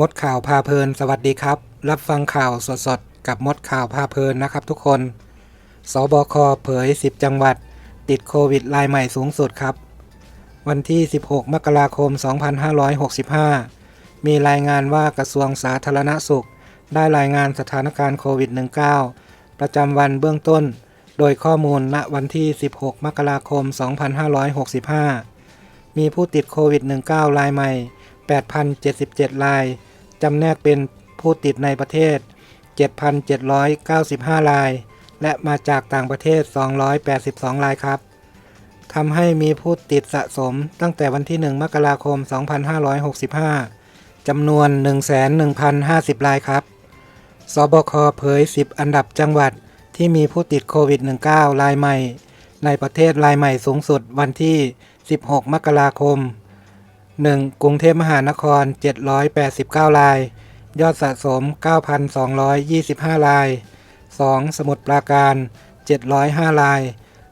มดข่าวพาเพลิน สวัสดีครับ รับฟังข่าวสดๆ กับมดข่าวพาเพลินนะครับทุกคน สบคเผย 10 จังหวัด ติดโควิดรายใหม่สูงสุดครับ วันที่ 16 มกราคม 2565 มีรายงานว่ากระทรวงสาธารณสุข ได้รายงานสถานการณ์โควิด -19 ประจำวันเบื้องต้น โดยข้อมูลณวันที่ 16 มกราคม 2565 มีผู้ติดโควิด -19 รายใหม่ 8,077 ราย จำแนกเป็นผู้ติดในประเทศ 7,795 ราย และมาจากต่างประเทศ 282 รายครับทำให้มีผู้ติดสะสมตั้งแต่วันที่ 1 มกราคม 2565 จำนวน 1,1,050 รายครับ สบคเผย 10 อันดับจังหวัดที่มีผู้ติดโควิด -19 รายใหม่ ในประเทศรายใหม่สูงสุดวันที่ 16 มกราคม 1. กรุงเทพมหานคร 789 ราย ยอดสะสม 9,225 ราย 2. สมุทรปราการ 705 ราย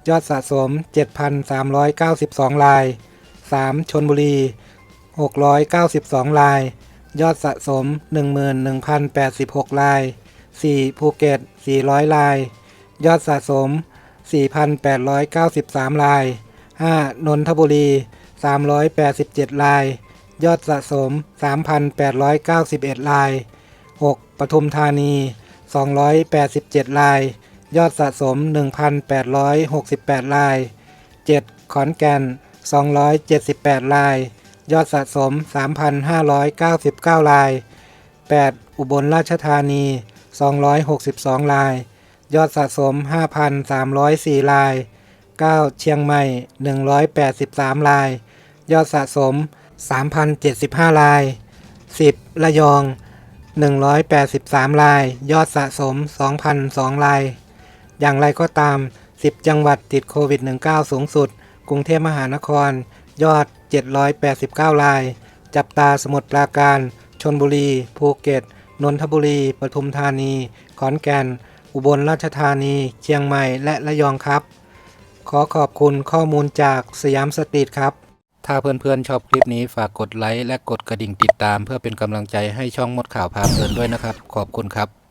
ยอดสะสม 7,392 ราย 3. ชนบุรี 692 ราย ยอดสะสม 11,086 ราย 4. ภูเก็ต 400 ราย ยอดสะสม 4,893 ราย 5. นนทบุรี 387 ราย ยอดสะสม 3,891 ราย 6. ปทุมธานี 287 ราย ยอดสะสม 1,868 ราย 7. ขอนแก่น 278 ราย ยอดสะสม 3,599 ราย 8. อุบลราชธานี 262 ราย ยอดสะสม 5,304 ราย 9. เชียงใหม่ 183 ราย ยอดสะสม 3,075 ราย 10. ระยอง 183 ราย ยอดสะสม 2,002 ราย อย่างไรก็ตาม 10 จังหวัดติดโควิด -19 สูงสุด กรุงเทพมหานคร ยอด 789 ราย จับตาสมุทรปราการ ชนบุรี ภูเก็ต นนทบุรี ปทุมธานี ขอนแก่น อุบลราชธานี เชียงใหม่ และระยองครับ ขอขอบคุณข้อมูลจากสยามสตรีทครับ ถ้าเพื่อนๆชอบคลิปนี้ฝากกดไลค์และกดกระดิ่งติดตาม เพื่อเป็นกำลังใจให้ช่องมดข่าวพาเพลินด้วยนะครับ ขอบคุณครับ